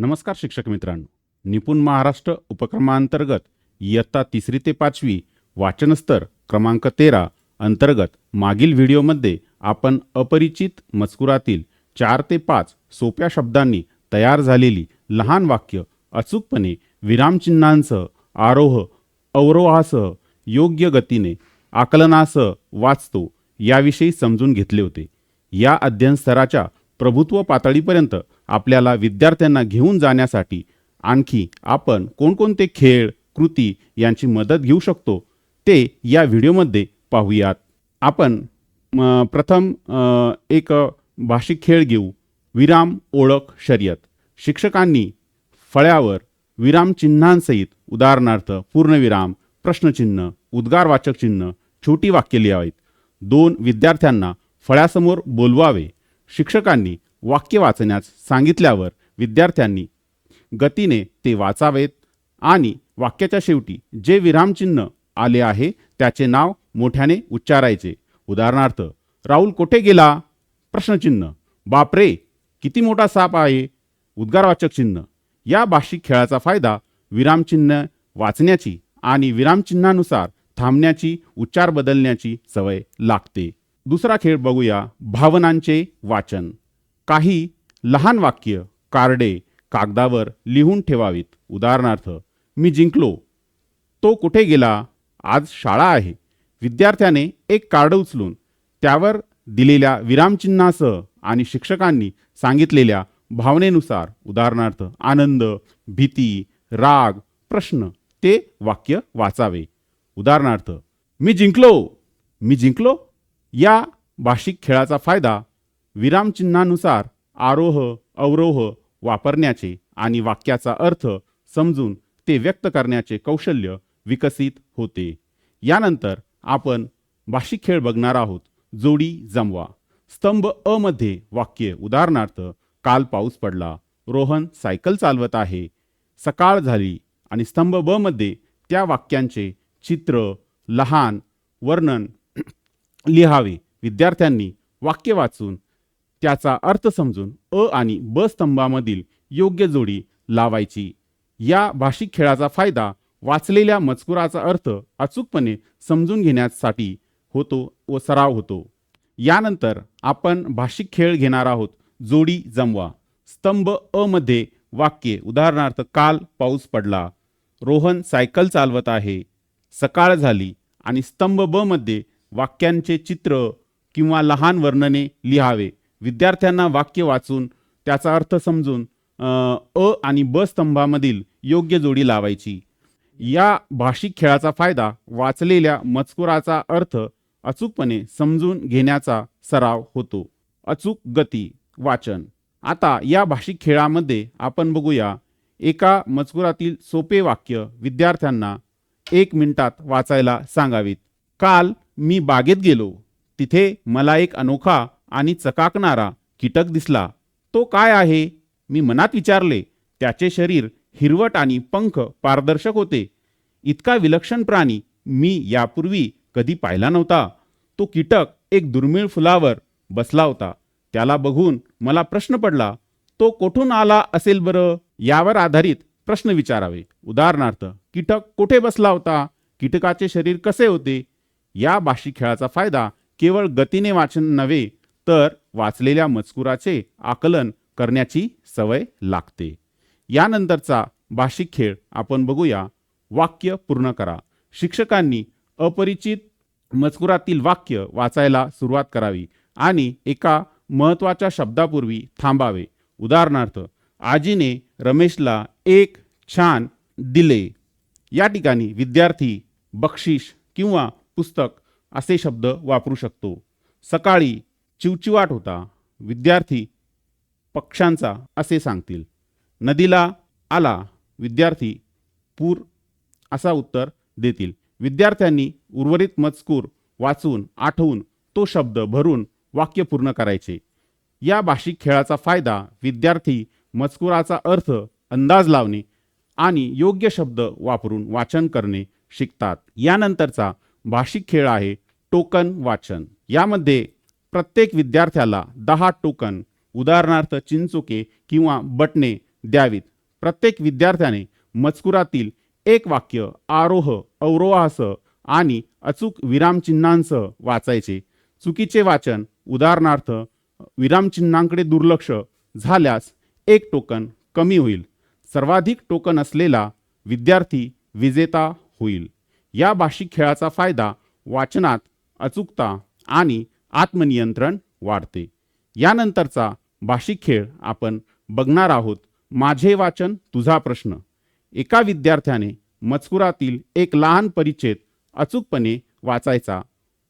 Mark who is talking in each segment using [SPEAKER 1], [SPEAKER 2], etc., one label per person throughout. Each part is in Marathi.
[SPEAKER 1] नमस्कार शिक्षक मित्रांनो. निपुण महाराष्ट्र उपक्रमांतर्गत इयत्ता तिसरी ते पाचवी वाचनस्तर क्रमांक तेरा अंतर्गत मागील व्हिडिओमध्ये आपण अपरिचित मजकुरातील चार ते पाच सोप्या शब्दांनी तयार झालेली लहान वाक्य अचूकपणे विरामचिन्हांसह आरोह अवरोहासह योग्य गतीने आकलनासह वाचतो याविषयी समजून घेतले होते. या अध्ययन स्तराच्या प्रभुत्व पातळीपर्यंत आपल्याला विद्यार्थ्यांना घेऊन जाण्यासाठी आणखी आपण कोणकोणते खेळ कृती यांची मदत घेऊ शकतो ते या व्हिडिओमध्ये पाहूयात. आपण प्रथम एक भाषिक खेळ घेऊ. विराम ओळख शर्यत. शिक्षकांनी फळ्यावर विरामचिन्हांसहित उदाहरणार्थ पूर्णविराम प्रश्नचिन्ह उद्गारवाचक चिन्ह छोटी वाक्य लिहावीत. दोन विद्यार्थ्यांना फळ्यासमोर बोलवावे. शिक्षकांनी वाक्य वाचण्यास सांगितल्यावर विद्यार्थ्यांनी गतीने ते वाचावेत आणि वाक्याच्या शेवटी जे विरामचिन्ह आले आहे त्याचे नाव मोठ्याने उच्चारायचे. उदाहरणार्थ राहुल कोठे गेला? प्रश्नचिन्ह बापरे किती मोठा साप आहे? उद्गारवाचक चिन्ह या भाषिक खेळाचा फायदा विरामचिन्ह वाचण्याची आणि विरामचिन्हानुसार थांबण्याची उच्चार बदलण्याची सवय लागते. दुसरा खेळ बघूया भावनांचे वाचन. काही लहान वाक्य कार्डे कागदावर लिहून ठेवावीत. उदाहरणार्थ मी जिंकलो. तो कुठे गेला? आज शाळा आहे. विद्यार्थ्याने एक कार्ड उचलून त्यावर दिलेल्या विरामचिन्हासह आणि शिक्षकांनी सांगितलेल्या भावनेनुसार उदाहरणार्थ आनंद भीती राग प्रश्न ते वाक्य वाचावे. उदाहरणार्थ मी जिंकलो. मी जिंकलो? या भाषिक खेळाचा फायदा विरामचिन्हानुसार आरोह अवरोह वापरण्याचे आणि वाक्याचा अर्थ समजून ते व्यक्त करण्याचे कौशल्य विकसित होते. यानंतर आपण भाषिक खेळ बघणार आहोत. जोडी जमवा. स्तंभ अ मध्ये वाक्य उदाहरणार्थ काल पाऊस पडला. रोहन सायकल चालवत आहे. सकाळ झाली आणि स्तंभ ब मध्ये त्या वाक्यांचे चित्र लहान वर्णन लिहावे. विद्यार्थ्यांनी वाक्य वाचून त्याचा अर्थ समजून अ आणि ब स्तंभामधील योग्य जोडी लावायची. या भाषिक खेळाचा फायदा वाचलेल्या मजकुराचा अर्थ अचूकपणे समजून घेण्यासाठी होतो व सराव होतो. यानंतर आपण भाषिक खेळ घेणार आहोत. जोडी जमवा. स्तंभ अ मध्ये वाक्ये उदाहरणार्थ काल पाऊस पडला. रोहन सायकल चालवत आहे. सकाळ झाली आणि स्तंभ ब मध्ये वाक्यांचे चित्र किंवा लहान वर्णने लिहावे. विद्यार्थ्यांना वाक्य वाचून त्याचा अर्थ समजून अ अ आणि ब स्तंभामधील योग्य जोडी लावायची. या भाषिक खेळाचा फायदा वाचलेल्या मजकुराचा अर्थ अचूकपणे समजून घेण्याचा सराव होतो. अचूक गती वाचन. आता या भाषिक खेळामध्ये आपण बघूया एका मजकुरातील सोपे वाक्य विद्यार्थ्यांना एक मिनिटात वाचायला सांगावीत. काल मी बागेत गेलो. तिथे मला एक अनोखा आणि चकाकणारा कीटक दिसला. तो काय आहे? मी मनात विचारले. त्याचे शरीर हिरवट आणि पंख पारदर्शक होते. इतका विलक्षण प्राणी मी यापूर्वी कधी पाहिला नव्हता. तो कीटक एक दुर्मिळ फुलावर बसला होता. त्याला बघून मला प्रश्न पडला तो कोठून आला असेल बरं? यावर आधारित प्रश्न विचारावे. उदाहरणार्थ कीटक कोठे बसला होता? कीटकाचे शरीर कसे होते? या भाषिक खेळाचा फायदा केवळ गतीने वाचन नव्हे तर वाचलेल्या मजकुराचे आकलन करण्याची सवय लागते. यानंतरचा भाषिक खेळ आपण बघूया. वाक्य पूर्ण करा. शिक्षकांनी अपरिचित मजकुरातील वाक्य वाचायला सुरुवात करावी आणि एका महत्त्वाच्या शब्दापूर्वी थांबावे. उदाहरणार्थ आजीने रमेशला एक छान दिले. या ठिकाणी विद्यार्थी बक्षीस किंवा पुस्तक असे शब्द वापरू शकतो. सकाळी चिवचिवाट होता. विद्यार्थी पक्ष्यांचा असे सांगतील. नदीला आला विद्यार्थी पूर असा उत्तर देतील. विद्यार्थ्यांनी उर्वरित मजकूर वाचून आठवून तो शब्द भरून वाक्य पूर्ण करायचे. या भाषिक खेळाचा फायदा विद्यार्थी मजकुराचा अर्थ अंदाज लावणे आणि योग्य शब्द वापरून वाचन करणे शिकतात. यानंतरचा भाषिक खेळ आहे टोकन वाचन. यामध्ये प्रत्येक विद्यार्थ्याला दहा टोकन उदाहरणार्थ चिंचोके किंवा बटणे द्यावीत. प्रत्येक विद्यार्थ्याने मजकुरातील एक वाक्य आरोह अवरोहासह आणि अचूक विरामचिन्हांसह वाचायचे. चुकीचे वाचन उदाहरणार्थ विरामचिन्हांकडे दुर्लक्ष झाल्यास एक टोकन कमी होईल. सर्वाधिक टोकन असलेला विद्यार्थी विजेता होईल. या भाषिक खेळाचा फायदा वाचनात अचूकता आणि आत्मनियंत्रण वाढते. यानंतरचा भाषिक खेळ आपण बघणार आहोत. माझे वाचन तुझा प्रश्न. एका विद्यार्थ्याने मजकुरातील एक लहान परिच्छेद अचूकपणे वाचायचा.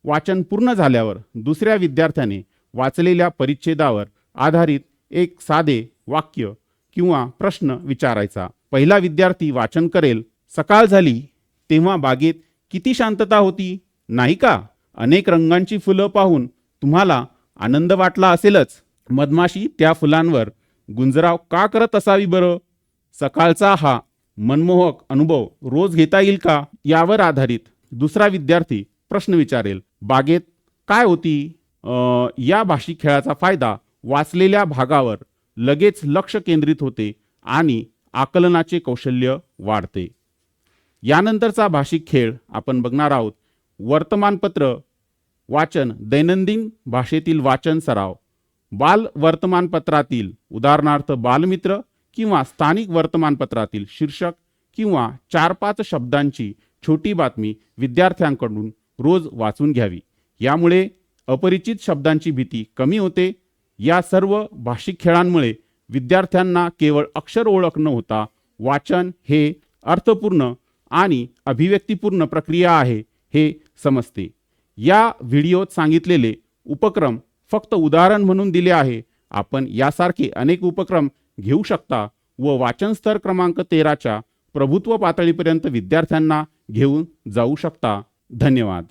[SPEAKER 1] वाचन पूर्ण झाल्यावर दुसऱ्या विद्यार्थ्याने वाचलेल्या परिच्छेदावर आधारित एक साधे वाक्य किंवा प्रश्न विचारायचा. पहिला विद्यार्थी वाचन करेल सकाळ झाली तेव्हा बागेत किती शांतता होती? नाही का? अनेक रंगांची फुलं पाहून तुम्हाला आनंद वाटला असेलच. मधमाशी त्या फुलांवर गुंजराव का करत असावी बरं? सकाळचा हा मनमोहक अनुभव रोज घेता येईल का यावर आधारित दुसरा विद्यार्थी प्रश्न विचारेल. बागेत काय होती? आ, या भाषिक खेळाचा फायदा वाचलेल्या भागावर लगेच लक्ष केंद्रित होते आणि आकलनाचे कौशल्य वाढते. यानंतरचा भाषिक खेळ आपण बघणार आहोत. वर्तमानपत्र वाचन दैनंदिन भाषेतील वाचन सराव. बाल वर्तमानपत्रातील उदाहरणार्थ बालमित्र किंवा स्थानिक वर्तमानपत्रातील शीर्षक किंवा चार पाच शब्दांची छोटी बातमी विद्यार्थ्यांकडून रोज वाचून घ्यावी. यामुळे अपरिचित शब्दांची भीती कमी होते. या सर्व भाषिक खेळांमुळे विद्यार्थ्यांना केवळ अक्षर ओळख न होता वाचन हे अर्थपूर्ण आणि अभिव्यक्तिपूर्ण प्रक्रिया आहे हे समजते. या व्हिडिओत सांगितलेले उपक्रम फक्त उदाहरण म्हणून दिले आहे. आपण यासारखे अनेक उपक्रम घेऊ शकता व वाचनस्तर क्रमांक तेराच्या प्रभुत्व पातळीपर्यंत विद्यार्थ्यांना घेऊन जाऊ शकता. धन्यवाद.